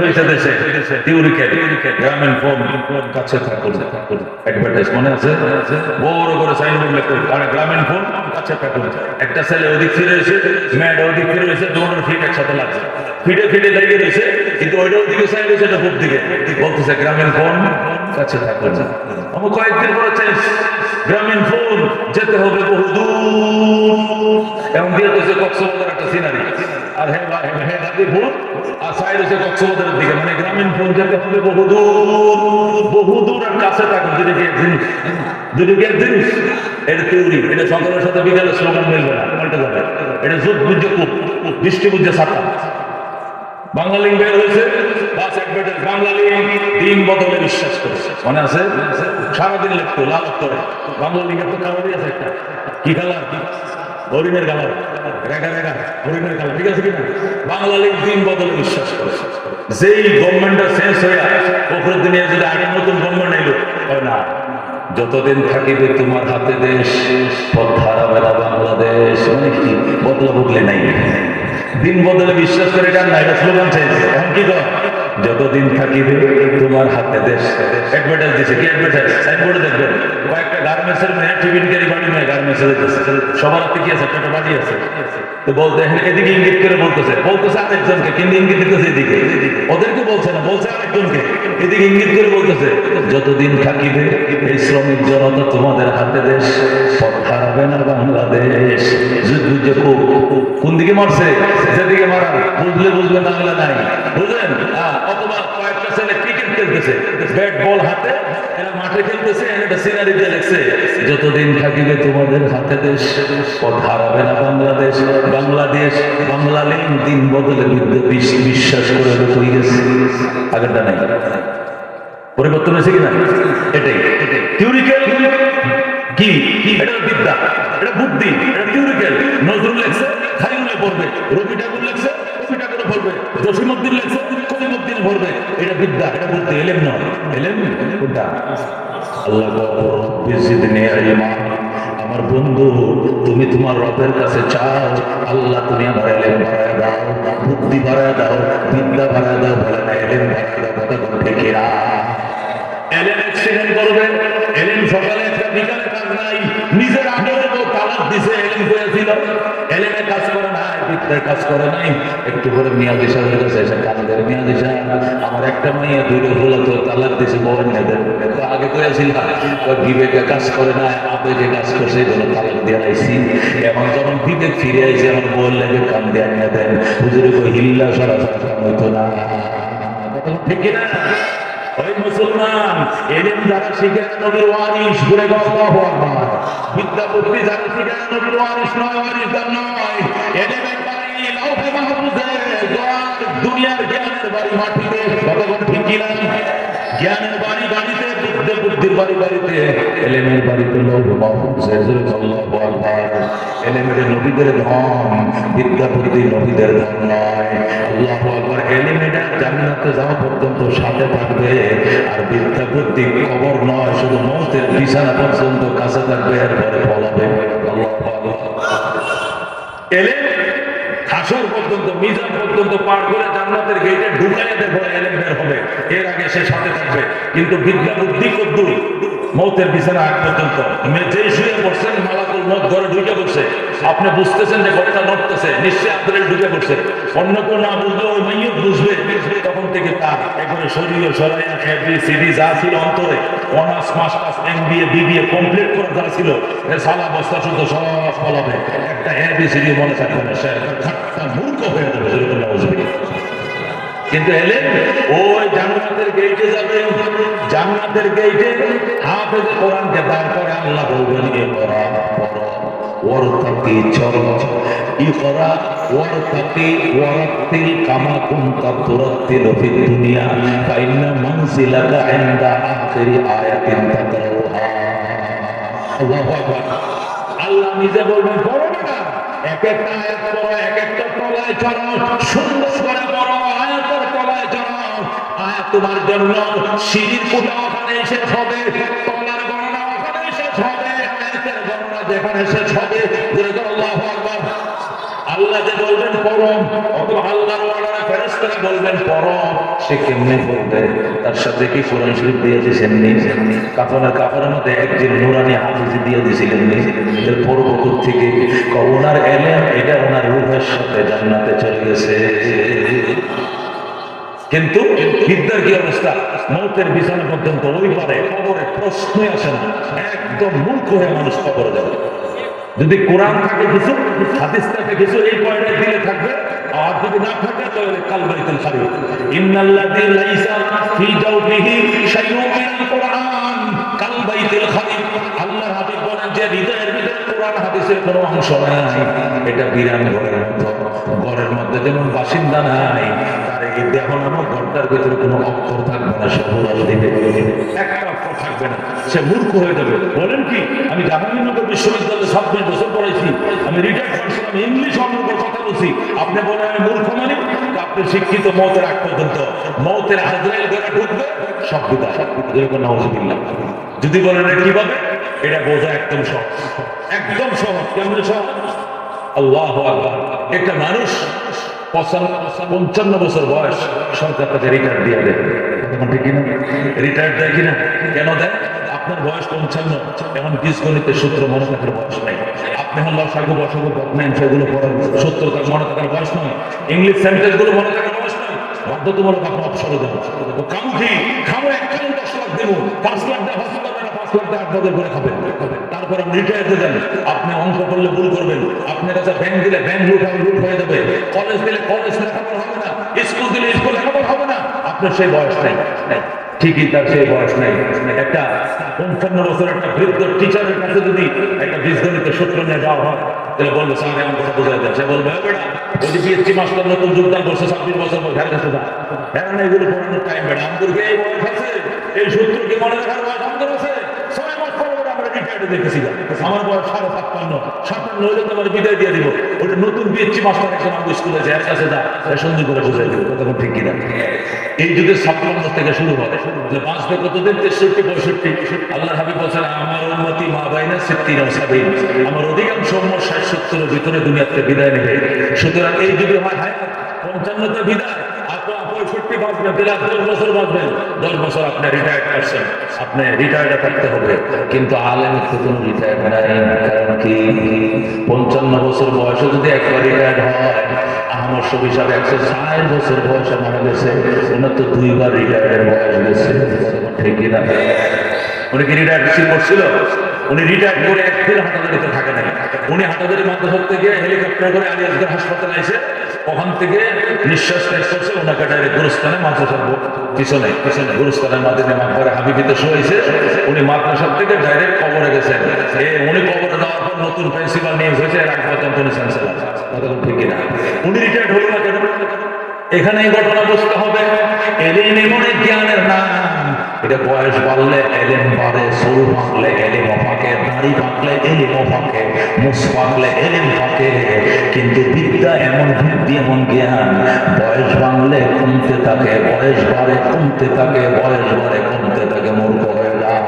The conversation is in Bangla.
হয়েছে দেশে থিওরিক্যাল গ্রামীণ ফোন কাছে থাকুন। অ্যাডভার্টাইজ মনে আছে? বড় করে সাইনবোর্ড গ্রামীণ ফোন কাছে থাকুন। একটা ছেলে ওদিক ফিরে রয়েছে মেয়েটা ওদিক ফিরে রয়েছে দুটোর ফিট একসাথে লাগছে। ফিটে ফিটে লেগে রয়েছে কিন্তু ওইটা ওদিকে সাইড রয়েছে এটা পূব দিকে বলতেছে গ্রামীণ ফোন কাছে থাকুন। আমি কয়েকদিন পরে চাই গ্রামীণ ফোন যেতে হবে বহু দূর দিয়ে দিয়েছে কক্সবাজার একটা সিনারি আর হ্যাঁ আর সাইড হচ্ছে কক্সবাজারের দিকে। মানে গ্রামীণ ফোন যেতে হবে বহুদূর বহুদূর আর কাছে থাকুন। দুটো কি এক জিনিস দুটো কি এক জিনিস এটা থিওরি এটা সকালের সাথে বিকালে স্লোগান মিলবে না পাল্টে যাবে। এটা যুদ্ধ বুঝে কূপ দৃষ্টি বুঝে সাতা বাংলা লিঙ্ক বের হয়েছে, বাস অ্যাডভার্টাইজ বাংলা লিঙ্ক দিন বদলে বিশ্বাস করে। মনে আছে? সারাদিন লিখতো লাল করে। বাংলা লিঙ্কের তো কালারই আছে একটা। কি কালার হরিণের কালার রেখা রেখা, হরিণের কালার ঠিক আছে কিনা? বাংলা লিঙ্ক দিন বদলে বিশ্বাস করে। যেই গভর্নমেন্টটা চেঞ্জ হয়ে ওপরের দিনে যদি আগে নতুন গভর্নমেন্ট এলো না, যতদিন থাকিবে তোমার হাতে দেশ বাংলাদেশ। মানে কি? বদলা বদলে নাই। দিন বদলে বিশ্বাস করে এটা না? এটা স্লোগান চাইছে এখন কি কর? যতদিন থাকিবে তোমার হাতে দেশ। অ্যাডভার্টাইজ দিছে। কি অ্যাডভার্টাইজ সাইনবোর্ডে দেখবেন বাড়ি যেতেছে সবার হাতে কি আছে? একটা বাড়ি আছে। তো বলতে এদিকে ইঙ্গিত করে বলতেছে। বলতেছে আরেকজনকে, কিন্তু ইঙ্গিত দিতেছে এদিকে। ওদেরকে বলছে না, বলছে আরেকজনকে। এদিকে ইঙ্গিত করে বলতেছে, যতদিন থাকিবে, এই শ্রমিক জনতা তোমাদের হাতে দেশ, পথ হারাবে না বাংলাদেশ। যুদ্ধ খুব কোন দিকে মারছে? যেদিকে মারা। বুঝলে বুঝবে হলে নাই বুঝলেন? অথবা কয়েকটা ছেলে ক্রিকেট খেলতেছে। ব্যাট বল হাতে, এরা মাঠে খেলতেছে একটা সিনারি দিয়ে লেখছে যতদিন থাকিবে তোমাদের হাতে দেশ, পথ হারাবে না বাংলাদেশ। বাংলাদেশ বাংলালিং দিন বদলে বিদ্যে বিশ্বাস করে হয়ে গেছে। আগেরটা নাই। পরিবর্তন হয়েছে কিনা? এটাই। থিওরিক্যাল কি? এটা বিদ্যা। এটা বুদ্ধি। এটা থিওরিক্যাল নজরুল খালিউল্লাহ পড়বে। রবি ঠাকুর লেখছে রবি ঠাকুর পড়বে। জসিমুদ্দিন লেখছে কলিমুদ্দিন পড়বে। এটা বিদ্যা, এটা বুদ্ধি, এলেম নয়। এলেম কোনটা আল্লাহ আমার বন্ধু, তুমি তোমার রবের কাছে চাও। আল্লাহ, তুমি আমার এলেম বাড়ায় দাও, বুদ্ধি বাড়ায় দাও, বিদ্যা বাড়ায় দাও, বলে না, এলেম বাড়ায় দাও কথা এলেন এক্সিডেন্ট করবে এলেন সকালে বিকালে কাজ নাই, নিজের আগেও তো তালাক দিছে এলেন করেছিল এলেনে কাজ না কাজ করে না আবেগে কাজ করছে, এই জন্য তালাক বিবেক ফিরে আইছে, আমার বল লেগে কান দিয়ে আনিয়ে দেন। হুজুরে হিল্লা সারা সারা না। ঠিক কিনা? ওই মুসলমান এলেন যারা শিখেন নবীর ওয়ারিস ঘুরে আল্লাহু আকবার বিদ্যা বুদ্ধি যারা শিখেন নবীর ওয়ারিস নয় ওয়ারিস নয়। লাউহে মাহফুজে দোয়ার দুনিয়ার জ্ঞানের বাড়ি, মাটিতে কতক্ষণ ঠিক জ্ঞানের বাড়ি বাড়িতে বিদ্যা বুদ্ধির বাড়ি বাড়িতে, এলেমের বাড়িতে এলেমের নবীদের ধন নবীদের ধন নয়। এলেমেটা জান্নাতে যাওয়া পর্যন্ত সাথে থাকবে, আর খবর নয়, শুধু মৌতের বিছানা পর্যন্ত কাছে থাকবে, এরপরে ফলাবে এলেম হাসর পর্যন্ত, মিজান পর্যন্ত পার করে জান্নাতের গেটে ঢুকাইয়া দেবো এলেম বের হবে। এর আগে সে সাথে থাকবে। কিন্তু বিদ্যা বুদ্ধি কদ্দুর মৌতের বিছানা আগ পর্যন্ত। মে- যেই শুয়ে পড়ছেন মালাকুল মত ঘরে ঢুকে পড়ছে। আপনি বুঝতেছেন যে ঘরটা নড়তেছে, নিশ্চয়ই আপনাদের ঢুকে পড়ছে অন্য কেউ না বুঝলে ওই মাইয়ত বুঝবে, তখন থেকে তার একবারে শরীর সরাইয়া এভরি সিডি যা ছিল অন্তরে, honours, masters M B A BBA complete করে যা ছিল। সালা বস্তা শুদ্ধ সব ফলাবে। একটা এভরি সিডি মনে থাকবে না, সে খাট্টা মূর্খ হয়ে যাবে যেরকম বুঝবে কিন্তু এলে ওই জান্নাতের গেটে যাবে। জান্নাতের গেটে হাফেজ কোরআনকে দাঁড় করে আল্লাহ বলবেন, এ কোরআন ওয়ারতাকি চল ইকরা ওয়ারতাকি ওয়ারাত্তিল কামা কুনতা তুরাত্তিলু ফিদ দুনিয়া, ফাইন্না মানজিলাকা ইনদা আখিরি আয়াতিন তাকরাউহা আল্লাহু আকবার। আল্লাহ নিজে বলবেন, পড়ো এক একটা আয়াত পড়ো, এক একটা তলায় চড়ো, সুন্দর করে পড়ো, আয়াত তোমার জন্য সিঁড়ির কুটা ওখানে শেষ হবে, তলার গণনা ওখানে শেষ হবে গণনা যেখানে শেষ হবে আল্লাহু বলবেন পড়ো অত আল্লাহর ওয়ালারা ফেরেশতা বলবেন পর সে কেমনে বলবে? তার সাথে কি কোরআন শরীফ দিয়েছে সেমনি সেমনি কাফনের কাপড়ের মধ্যে একদিন নুরানি হাফিজি দিয়ে এটা ওনার জান্নাতে চলে গেছে। কিন্তু বিদ্যার কি অবস্থা? মৌতের বিছানা পর্যন্ত ওই পারে খবরে প্রশ্নই আসে না। একদম মূর্খ হয়ে মানুষ খবরে যাবে। যদি কোরআন থাকে কিছু, হাদিস থাকে কিছু, এই পয়েন্টে দিলে থাকবে? আর যদি না থাকে, তাহলে লাইসা ফি কোরআন, কালবাইতুল খারি আল্লাহর হাবিব বলেন যে হৃদয়ের ভিতরে কোরআন হাদিসের কোনো অংশ নাই। এটা বিরান ঘরের ঘরের মধ্যে যেমন বাসিন্দা নাই নামক ঘরটার ভিতরে কোনো অক্ষর থাকবে না, সে দিবে একটা অক্ষর থাকবে না, সে মূর্খ হয়ে যাবে। বলেন কি, আমি জাহাঙ্গীরনগর বিশ্ববিদ্যালয়ে ছাব্বিশ বছর পড়াইছি, আমি রিটায়ার ইংলিশ অনর্গল কথা বলছি। আপনি বলেন আমি মূর্খ মানে? আপনি শিক্ষিত মতের আগ পর্যন্ত, মতের আজরাইল ঘরে ঢুকবে নওয়াজবিল্লাহ যদি বলেন কীভাবে? এটা বোঝা একদম সহজ। একদম সহজ। কেমন সহজ? আল্লাহ আকবার। একটা মানুষ পঞ্চান্ন বছর বয়স সরকার তাকে রিটায়ার দিয়ে দেয়। কিনা? রিটায়ার দেয় কিনা? কেন দেয়? আপনার বয়স পঞ্চান্ন। এখন বীজগণিতের সূত্র মনে থাকার বয়স নাই। আপনি এখন লসাগু বসাগু বকমেন সেগুলো পড়ার সূত্র তার মনে থাকার বয়স নয় ইংলিশ সেন্টেন্সগুলো মনে থাকার বাধ্যতামূলক আমরা অবসরে দেবো কাম কি খাব এক কারণ দশ লাখ দেবো। পাঁচ লাখ হসপিটাল পাঁচ করে খাবেন। আপনি রিটায়ার দেন। আপনি অঙ্ক করলে ভুল করবেন। আপনার কাছে ব্যাংক দিলে ব্যাংক লুট হবে লুট হয়ে যাবে। কলেজ দিলে কলেজ লেখাপড়া হবে না। স্কুল দিলে স্কুল লেখাপড়া হবে না। আপনার সেই বয়স নাই। ঠিকই তার সেই বয়স নাই। একটা পঞ্চান্ন বছর একটা বৃদ্ধ টিচারের কাছে যদি একটা বীজগণিত সূত্র নিয়ে যাওয়া হয়, তাহলে বলবে, স্যার, এমন কথা বোঝা সে বলবে, "এ বেটা, ওই যে পিএসসি মাস্টার নতুন যোগদান করছে ছাব্বিশ বছর পর হ্যাঁ কাছে হ্যাঁ না, এগুলো পড়ানোর টাইম বেড়া আমাদেরকে এই বয়স আছে, এই সূত্র কি মনে রাখার বয়স আমাদের আছে। ছয় মাস আমার বয়স সাড়ে সাতান্ন হলে তো আমার বিদায় দিয়ে দিব। ওটা নতুন মাস্টার সুন্দর করে দিব। তখন ঠিক কিনা? এই যুগের থেকে শুরু হবে। যে বাঁচবে কতদিন? তেষট্টি, পঁয়ষট্টি। আল্লাহ হাবিব বলছেন, আমার উন্নতি মা আমার অধিকাংশ ষাট, সত্তরের ভিতরে দুনিয়াতে বিদায় নেবে। সুতরাং এই যুগে হয় পঞ্চান্নতে বিদায়। পঁয়ষট্টি বাঁচবেন তাহলে বছর বাঁচবেন দশ বছর আপনি রিটায়ার্ড করছেন, আপনি রিটায়ার্ডে থাকতে হবে। কিন্তু তো কোনো রিটায়ার্ড নাই, কারণ কি? পঞ্চান্ন বছর বয়সে যদি একবার রিটায়ার্ড হয় আমার সব হিসাবে একশো ষাট বছর বয়সে মারা গেছে ওনার তো দুইবার বয়স গেছে। ঠিক কিনা? উনি কি করছিল উনি রিটায়ার্ড করে একদিন হাটাদারিতে থাকে নাই। উনি হাটাদারি মাদ্রাসা থেকে হেলিকপ্টার করে আলিয়াজগড় হাসপাতালে এসে ওখান থেকে নিঃশ্বাস করছে, ওনাকে ডাইরেক্ট গুরুস্থানে মাদ্রাসার পিছনে পিছনে, গুরুস্থানের মাধ্যমে মাকবরে হাবিবিতে শুয়েছে উনি মাদ্রাসার থেকে ডাইরেক্ট কবরে গেছেন। এ উনি কবরে যাওয়ার পর নতুন প্রিন্সিপাল নিয়োগ হয়েছে, এর আগে পর্যন্ত উনি চ্যান্সেলার কথা ঠিক কিনা? উনি রিটায়ার্ড হলো না কেন? এখানে এই ঘটনা বুঝতে হবে। এলেন এমন জ্ঞানের নাম। এটা বয়স বাড়লে এলেন বাড়ে, সুর ফাঁকে দাড়ি থাকলে এলেম ফাঁকে মুস পাকলে এলেম ফাঁকে কিন্তু বিদ্যা এমন ভিত্তি এমন জ্ঞান, বয়স বাংলে কমতে থাকে, বয়স বাড়ে কমতে থাকে, বয়স বাড়ে কমতে থাকে, মূর্খ হয়ে যায়